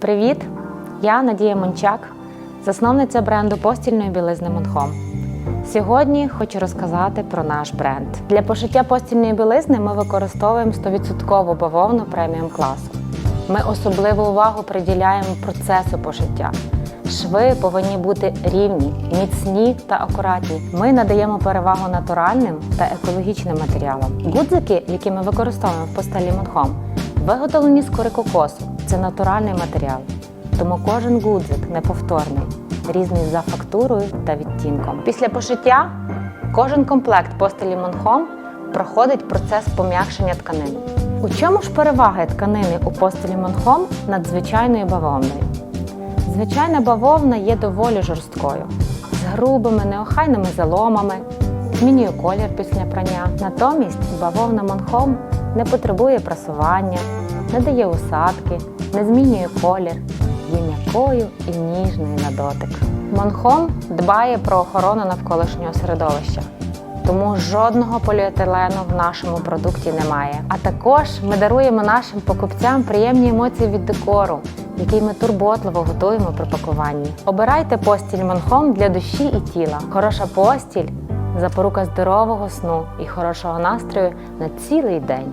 Привіт! Я Надія Мончак, засновниця бренду постільної білизни Монхом. Сьогодні хочу розказати про наш бренд. Для пошиття постільної білизни ми використовуємо 100% бавовну преміум класу. Ми особливу увагу приділяємо процесу пошиття. Шви повинні бути рівні, міцні та акуратні. Ми надаємо перевагу натуральним та екологічним матеріалам. Гудзики, які ми використовуємо в постелі Монхом, виготовлені з кори кокосу. Це натуральний матеріал. Тому кожен гудзик неповторний, різний за фактурою та відтінком. Після пошиття кожен комплект постелі Монхом проходить процес пом'якшення тканини. У чому ж переваги тканини у постелі Монхом над звичайною бавовною? Звичайна бавовна є доволі жорсткою, з грубими неохайними заломами, змінює колір після прання. Натомість бавовна Монхом не потребує прасування, не дає усадки, не змінює колір, є м'якою і ніжною на дотик. Монхом дбає про охорону навколишнього середовища. Тому жодного поліетилену в нашому продукті немає. А також ми даруємо нашим покупцям приємні емоції від декору, який ми турботливо готуємо при пакуванні. Обирайте постіль Монхом для душі і тіла. Хороша постіль запорука здорового сну і хорошого настрою на цілий день.